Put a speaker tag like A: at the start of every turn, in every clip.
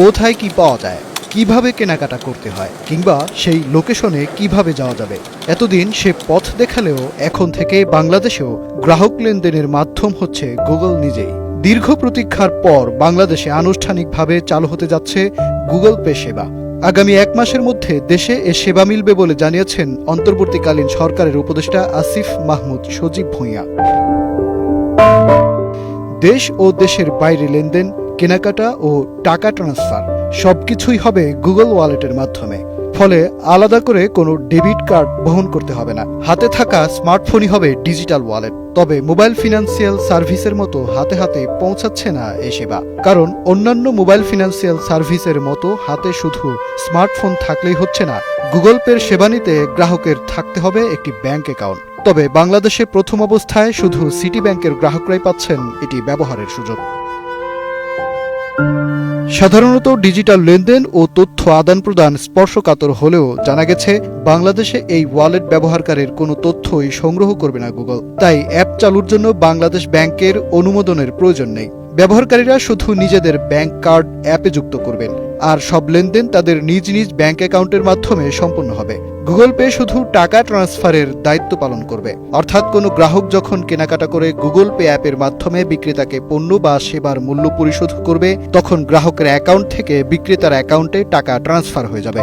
A: কোথায় কি পাওয়া যায়, কীভাবে কেনাকাটা করতে হয়, কিংবা সেই লোকেশনে কীভাবে যাওয়া যাবে, এতদিন সে পথ দেখালেও এখন থেকে বাংলাদেশেও গ্রাহক লেনদেনের মাধ্যম হচ্ছে গুগল নিজেই। দীর্ঘ প্রতীক্ষার পর বাংলাদেশে আনুষ্ঠানিকভাবে চালু হতে যাচ্ছে গুগল পে সেবা। আগামী এক মাসের মধ্যে দেশে এ সেবা মিলবে বলে জানিয়েছেন অন্তর্বর্তীকালীন সরকারের উপদেষ্টা আসিফ মাহমুদ সজীব ভূঁইয়া। দেশ ও দেশের বাইরে লেনদেন কেনাকাটা ও টাকা ট্রান্সফার সবকিছুই হবে গুগল ওয়ালেটের মাধ্যমে। ফলে আলাদা করে কোনো ডেবিট কার্ড বহন করতে হবে না। হাতে থাকা স্মার্টফোনই হবে ডিজিটাল ওয়ালেট। তবে মোবাইল ফিনান্সিয়াল সার্ভিসের মতো হাতে হাতে পৌঁছাচ্ছে না এই সেবা। কারণ অন্যান্য মোবাইল ফিনান্সিয়াল সার্ভিসের মতো হাতে শুধু স্মার্টফোন থাকলেই হচ্ছে না, গুগল পের সেবা নিতে গ্রাহকের থাকতে হবে একটি ব্যাংক অ্যাকাউন্ট। তবে বাংলাদেশে প্রথম অবস্থায় শুধু সিটি ব্যাংকের গ্রাহকরাই পাচ্ছেন এটি ব্যবহারের সুযোগ। সাধারণত ডিজিটাল লেনদেন ও তথ্য আদান প্রদান স্পর্শকাতর হলেও জানা গেছে, বাংলাদেশে এই ওয়ালেট ব্যবহারকারীর কোনো তথ্যই সংগ্রহ করবে না গুগল। তাই অ্যাপ চালুর জন্য বাংলাদেশ ব্যাংকের অনুমোদনের প্রয়োজন নেই। ব্যবহারকারীরা শুধু নিজেদের ব্যাংক কার্ড অ্যাপে যুক্ত করবেন। আর সব লেনদেন তাদের নিজ নিজ ব্যাংক অ্যাকাউন্টের মাধ্যমে সম্পন্ন হবে। গুগল পে শুধু টাকা ট্রান্সফারের দায়িত্ব পালন করবে। অর্থাৎ কোনো গ্রাহক যখন কেনাকাটা করে গুগল পে অ্যাপের মাধ্যমে বিক্রেতাকে পণ্য বা সেবার মূল্য পরিশোধ করবে, তখন গ্রাহকের অ্যাকাউন্ট থেকে বিক্রেতার অ্যাকাউন্টে টাকা ট্রান্সফার হয়ে যাবে।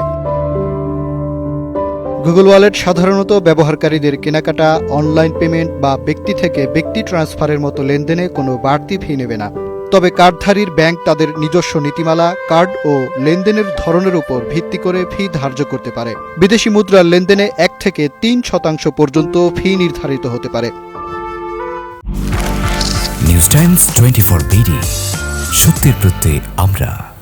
A: গুগল ওয়ালেট সাধারণত ব্যবহারকারীদের কেনাকাটা, অনলাইন পেমেন্ট বা ব্যক্তি থেকে ব্যক্তি ট্রান্সফারের মতো লেনদেনে কোনো বাড়তি ফি নেবে না। তবে কার্ডধারীর ব্যাংক তাদের নিজস্ব নীতিমালা, কার্ড ও লেনদেনের ধরনের উপর ভিত্তি করে ফি ধার্য করতে পারে। বিদেশি মুদ্রার লেনদেনে এক থেকে তিন শতাংশ পর্যন্ত ফি নির্ধারিত হতে পারে।
B: টোয়েন্টি ফোর বিডি সত্যের প্রত্যে আমরা।